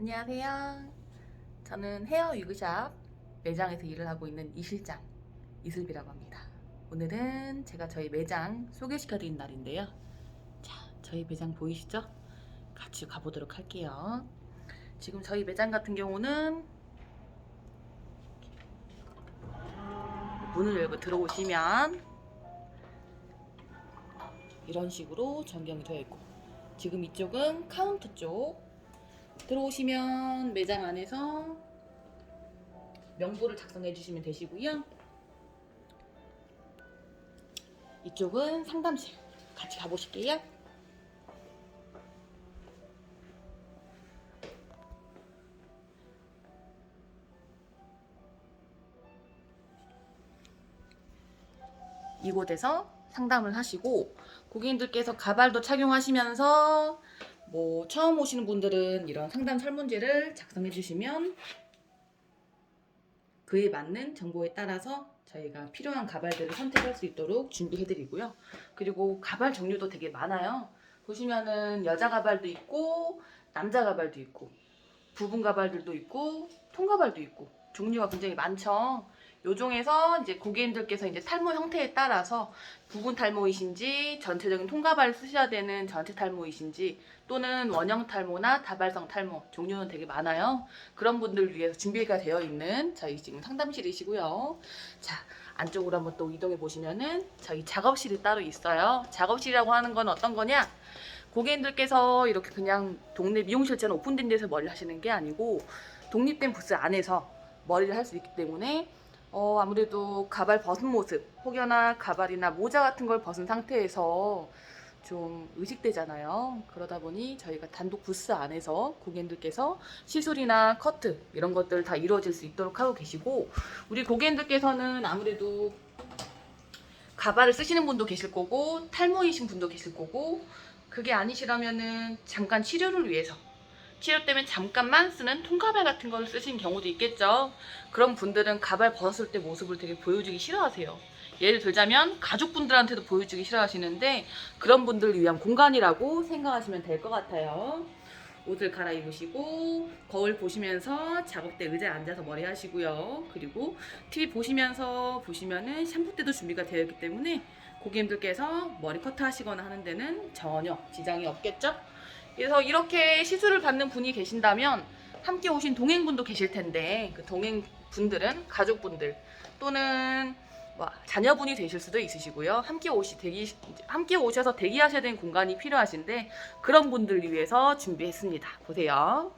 안녕하세요. 저는 헤어 위그샵 매장에서 일을 하고 있는 이 실장 이슬비라고 합니다. 오늘은 제가 저희 매장 소개시켜드린 날인데요. 자, 저희 매장 보이시죠? 같이 가보도록 할게요. 지금 저희 매장 같은 경우는 문을 열고 들어오시면 이런 식으로 전경이 되어 있고 지금 이쪽은 카운터 쪽 들어오시면 매장 안에서 명부를 작성해 주시면 되시고요. 이쪽은 상담실 같이 가보실게요. 이곳에서 상담을 하시고 고객님들께서 가발도 착용하시면서 뭐 처음 오시는 분들은 이런 상담 설문지를 작성해 주시면 그에 맞는 정보에 따라서 저희가 필요한 가발들을 선택할 수 있도록 준비해 드리고요. 그리고 가발 종류도 되게 많아요. 보시면은 여자 가발도 있고 남자 가발도 있고 부분 가발들도 있고 통 가발도 있고 종류가 굉장히 많죠. 요 중에서 이제 고객님들께서 이제 탈모 형태에 따라서 부분 탈모이신지 전체적인 통가발을 쓰셔야 되는 전체 탈모이신지 또는 원형 탈모나 다발성 탈모 종류는 되게 많아요. 그런 분들 위해서 준비가 되어 있는 저희 지금 상담실이시고요. 자 안쪽으로 한번 또 이동해 보시면은 저희 작업실이 따로 있어요. 작업실이라고 하는 건 어떤 거냐? 고객님들께서 이렇게 그냥 동네 미용실처럼 오픈된 데서 머리를 하시는 게 아니고 독립된 부스 안에서 머리를 할 수 있기 때문에 어, 아무래도 가발 벗은 모습, 혹여나 가발이나 모자 같은 걸 벗은 상태에서 좀 의식되잖아요. 그러다 보니 저희가 단독 부스 안에서 고객님들께서 시술이나 커트 이런 것들 다 이루어질 수 있도록 하고 계시고 우리 고객님들께서는 아무래도 가발을 쓰시는 분도 계실 거고 탈모이신 분도 계실 거고 그게 아니시라면은 잠깐 치료를 위해서 치료 때문에 잠깐만 쓰는 통가발 같은 걸 쓰시는 경우도 있겠죠. 그런 분들은 가발 벗었을 때 모습을 되게 보여주기 싫어하세요. 예를 들자면 가족분들한테도 보여주기 싫어하시는데 그런 분들을 위한 공간이라고 생각하시면 될 것 같아요. 옷을 갈아입으시고 거울 보시면서 작업대 의자에 앉아서 머리 하시고요. 그리고 TV 보시면서 보시면은 샴푸대도 준비가 되어 있기 때문에 고객님들께서 머리 커트 하시거나 하는 데는 전혀 지장이 없겠죠? 그래서 이렇게 시술을 받는 분이 계신다면 함께 오신 동행분도 계실 텐데 그 동행분들은 가족분들 또는 뭐 자녀분이 되실 수도 있으시고요. 함께 오시 대기 함께 오셔서 대기하셔야 되는 공간이 필요하신데 그런 분들을 위해서 준비했습니다. 보세요.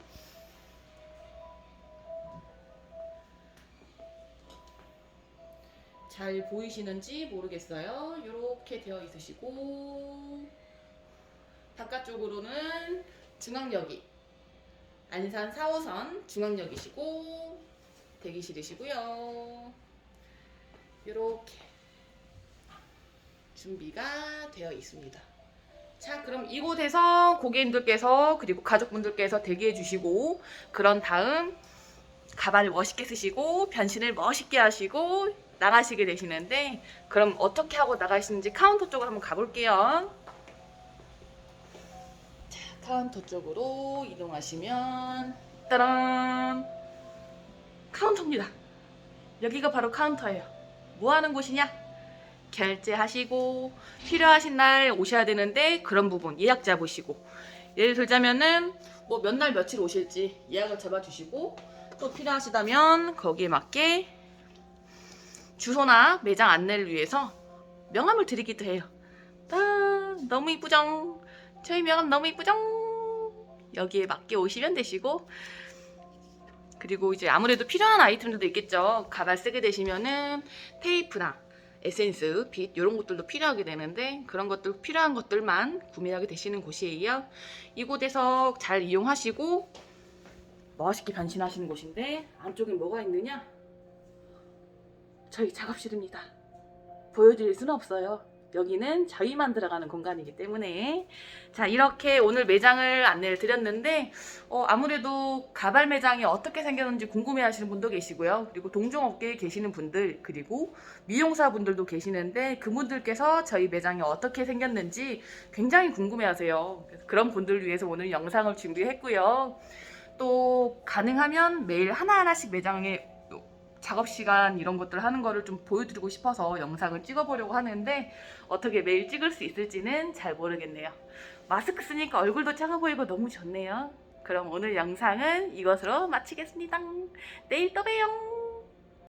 잘 보이시는지 모르겠어요. 이렇게 되어 있으시고 바깥쪽으로는 중앙역이 안산 4호선 중앙역이시고 대기실이시고요. 이렇게 준비가 되어 있습니다. 자, 그럼 이곳에서 고객님들께서 그리고 가족분들께서 대기해 주시고 그런 다음 가발을 멋있게 쓰시고 변신을 멋있게 하시고 나가시게 되시는데 그럼 어떻게 하고 나가시는지 카운터 쪽으로 한번 가볼게요. 카운터 쪽으로 이동하시면 따란 카운터입니다. 여기가 바로 카운터예요. 뭐 하는 곳이냐? 결제하시고 필요하신 날 오셔야 되는데 그런 부분 예약 잡으시고 예를 들자면은 뭐 몇 날 며칠 오실지 예약을 잡아 주시고 또 필요하시다면 거기에 맞게 주소나 매장 안내를 위해서 명함을 드리기도 해요. 아, 너무 이쁘죠? 저희 명함 너무 이쁘죠? 여기에 맞게 오시면 되시고 그리고 이제 아무래도 필요한 아이템들도 있겠죠. 가발 쓰게 되시면은 테이프나 에센스, 빗 이런 것들도 필요하게 되는데 그런 것들 필요한 것들만 구매하게 되시는 곳이에요. 이곳에서 잘 이용하시고 멋있게 변신하시는 곳인데 안쪽에 뭐가 있느냐? 저희 작업실입니다. 보여드릴 수는 없어요. 여기는 저희만 들어가는 공간이기 때문에. 자 이렇게 오늘 매장을 안내를 드렸는데 어, 아무래도 가발 매장이 어떻게 생겼는지 궁금해 하시는 분도 계시고요. 그리고 동종업계에 계시는 분들 그리고 미용사 분들도 계시는데 그분들께서 저희 매장이 어떻게 생겼는지 굉장히 궁금해 하세요. 그런 분들을 위해서 오늘 영상을 준비했고요. 또 가능하면 매일 하나하나씩 매장에 작업 시간 이런 것들 하는 거를 좀 보여드리고 싶어서 영상을 찍어보려고 하는데 어떻게 매일 찍을 수 있을지는 잘 모르겠네요. 마스크 쓰니까 얼굴도 작아 보이고 너무 좋네요. 그럼 오늘 영상은 이것으로 마치겠습니다. 내일 또 봬요.